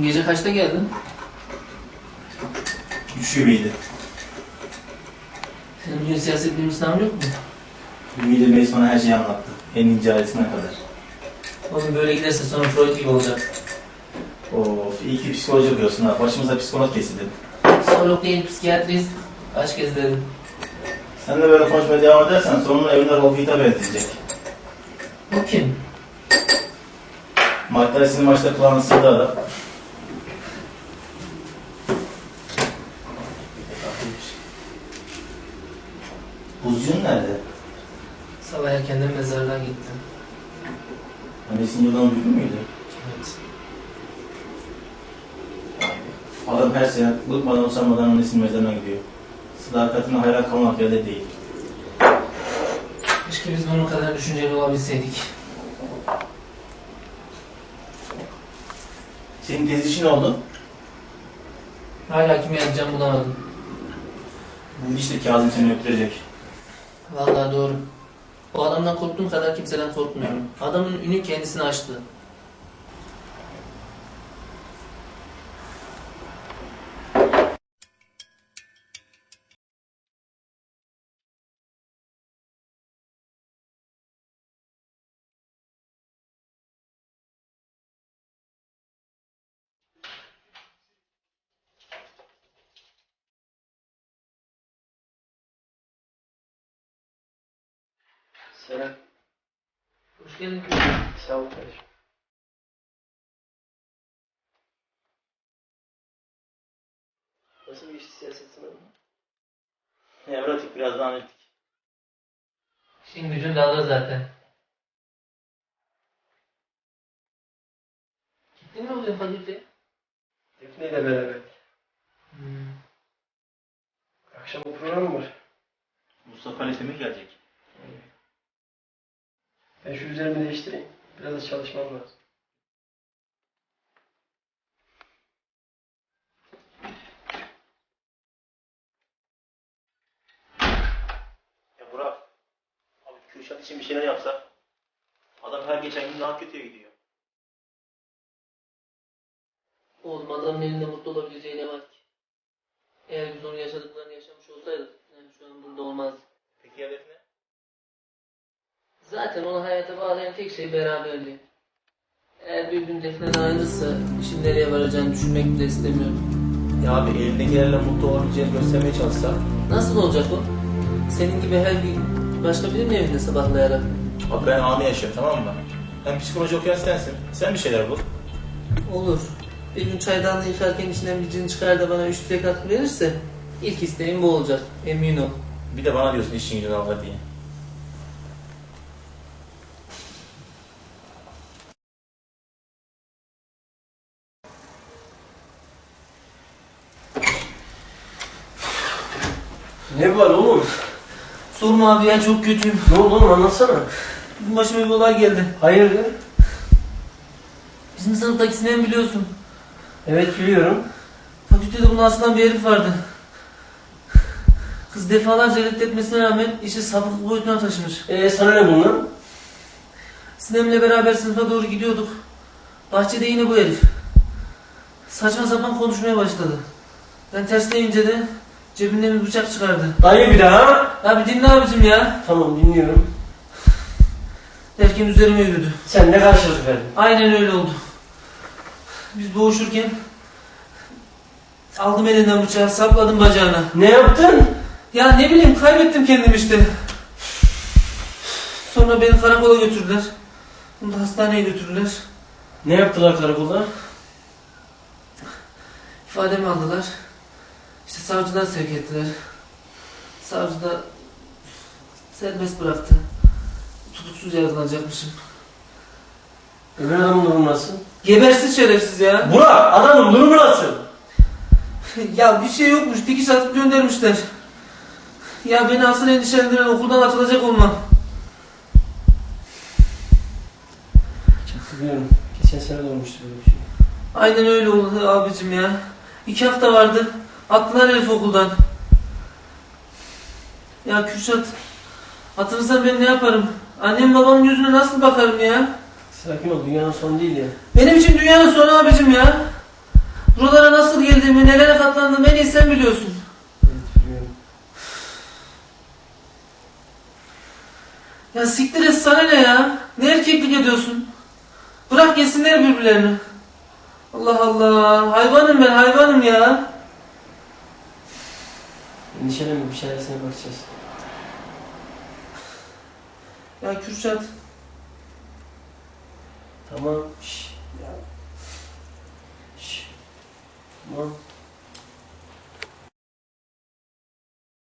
Gece kaçta geldin? Düş gibiydi. Senin bugün siyaset bilim sınavın yok mu? Ümidi Bey sana her şeyi anlattı. En ince ayrıntısına kadar. Oğlum böyle giderse sonra Freud gibi olacak. Of iyi ki psikoloji okuyorsun ha. Başımıza psikolog kesildi. Psikolog değil, psikiyatrist. Kaç kez dedim. Sen de böyle konuşmaya devam edersen sonunda evine Rolf Hitap edecek. Bu kim? Tyson'ın maçta kulağını sırdı adam. Buzcuğun nerede? Sabah erkenden mezarlığa gittim. Annesinin yılanı duydun muydu? Evet. Adam her sene bıkmadan usanmadan annesinin mezarına gidiyor. Sadakatine hayran kalmak elde değil. Keşke biz bunun kadar düşünceli olabilseydik. Senin tez işin oldu? Hala kime yazacağım bulamadım. Bu işte Kazım seni öptürecek. Vallahi doğru. O adamdan korktuğum kadar kimseden korkmuyorum. Adamın ünü kendisini açtı. Selam. Hoş geldin. Sağ ol kardeşim. Nasıl bir işti siyaset sınavı? Evratik biraz daha analitik. İşin gücün dalga zaten. Gittin mi bugün fakülteye? Defne ile beraber. Hmm. Akşam bu program var. Mustafa Ali Semih gelecek. Ben şu üzerimi değiştireyim. Biraz da çalışmam lazım. Ya Burak, abi Kürşat için bir şeyler yapsak. Adam her geçen gün daha kötüye gidiyor. Oğlum adamın elinde mutlu olabileceği ne var ki? Eğer biz onun yaşadıklarını yaşamış olsaydık, Zaten onu hayata bağlayan tek şey beraberliği. Eğer bir gün Defne'den ayrılırsa, işin nereye varacağını düşünmek bile istemiyorum. Ya abi elindekilerle mutlu olabileceğini göstermeye çalışsa. Nasıl olacak o? Senin gibi her gün başka birinin evinde sabahlayarak. Abi ben anı yaşıyorum tamam mı? Hem psikoloji okuyan sensin. Sen bir şeyler bul. Olur. Bir gün çaydanlığı yıkarken içinden bir cin çıkar da bana üç dilek hakkı verirse, ilk isteğim bu olacak. Emin ol. Bir de bana diyorsun işin gücün alma diye. Ne var oğlum? Sorma abi ya çok kötüyüm. Ne oldu oğlum anlatsana. Bugün başıma bir olay geldi. Hayırdır? Bizim sınıftaki Sinem biliyorsun. Evet biliyorum. Fakültede bunu asılan bir herif vardı. Kız defalarca reddetmesine rağmen işi sapıklık boyutuna taşımış. Ee sana ne bundan? Sinem'le beraber sınıfa doğru gidiyorduk. Bahçede yine bu herif. Saçma sapan konuşmaya başladı. Ben tersleyince de cebinden bir bıçak çıkardı. Dayı bir daha. Ya bir dinle abicim ya. Tamam dinliyorum. Derken üzerime yürüdü. Sen ne karşılık verdin? Aynen öyle oldu. Biz boğuşurken aldım elinden bıçağı sapladım bacağına. Ne yaptın? Ya ne bileyim kaybettim kendimi işte. Sonra beni karakola götürdüler. Bunu da hastaneye götürdüler. Ne yaptılar karakolda? İfademi aldılar. İşte savcıdan sevk ettiler. Savcı da serbest bıraktı. Tutuksuz yargılanacakmışım. Öbür adamın durumu nasıl? Gebersiz şerefsiz ya. Burak adamın durumu nasıl? ya bir şey yokmuş. Dikiş atıp göndermişler. Ya beni asıl endişelendiren okuldan atılacak olmam. Biliyorum. Geçen sene de olmuştu böyle bir şey. Aynen öyle oldu abicim ya. İki hafta vardı. Attılar herif okuldan. Ya Kürşat. Atılırsan ben ne yaparım? Annem babamın yüzüne nasıl bakarım ya? Sakin ol dünyanın sonu değil ya. Benim için dünyanın sonu abicim ya. Buralara nasıl geldiğimi, nelere katlandığımı en iyi sen biliyorsun. Evet biliyorum. Ya siktir et sana ne ya? Ne erkeklik ediyorsun? Bırak yesinler birbirlerini. Allah Allah. Hayvanım ben hayvanım ya. Endişelenme bir çaresine bakacağız. Ya Kürşat. Tamam. Şş.